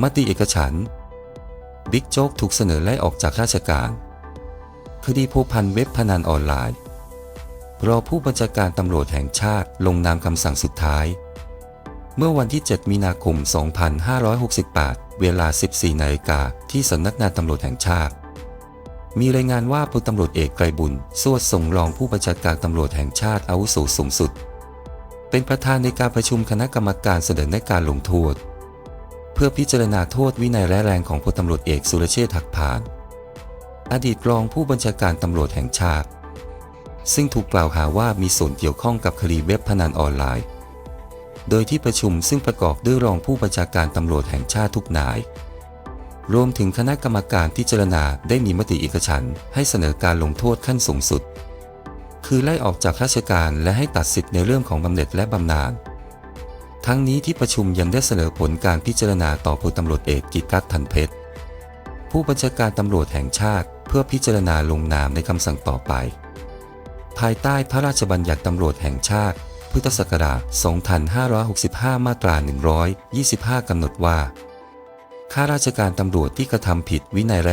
มติเอกฉันบิ๊กโจ๊กถูกเสนอไล่ออกจากราชการ คดีพัวพันเว็บพนันออนไลน์ รอผู้บัญชาการตำรวจแห่งชาติลงนามคำสั่งสุดท้าย เมื่อวันที่ 7 มีนาคม 2568 เวลา 14 นาฬิกาที่สำนักงานตำรวจแห่งชาติ มีรายงานว่าพลตำรวจเอกไกรบุญสวดส่งรองผู้บัญชาการตำรวจแห่งชาติอาวุโสสูงสุด เป็นประธานในการประชุมคณะกรรมการเสนอในการลงโทษ พื่อพิจารณาโทษวินัยร้ายแรงของพลตำรวจเอกสุรเชษฐ์หักพาน อดีตรองผู้บัญชาการตำรวจแห่งชาติ ซึ่งถูกกล่าวหาว่ามีส่วนเกี่ยวข้องกับคดีเว็บพนันออนไลน์ โดยที่ประชุมซึ่งประกอบด้วยรองผู้บัญชาการตำรวจแห่งชาติทุกนาย รวมถึงคณะกรรมการพิจรณาได้มีมติเอกฉันให้เสนอการลงโทษขั้นสูงสุด คือไล่ออกจากราชการและให้ตัดสิทธิ์ในเรื่องของบำเหน็จและบำนาญ ทั้งนี้ที่ประชุมยังได้เสนอผลการพิจารณาต่อพลตำรวจเอกกิตติทันเพชรผู้บัญชาการตำรวจแห่งชาติ เพื่อพิจารณาลงนามในคำสั่งต่อไป ภายใต้พระราชบัญญัติตำรวจแห่งชาติ พุทธศักราช 2565 มาตรา 125 กำหนดว่า ข้าราชการตำรวจที่กระทำผิดวินัยร้าย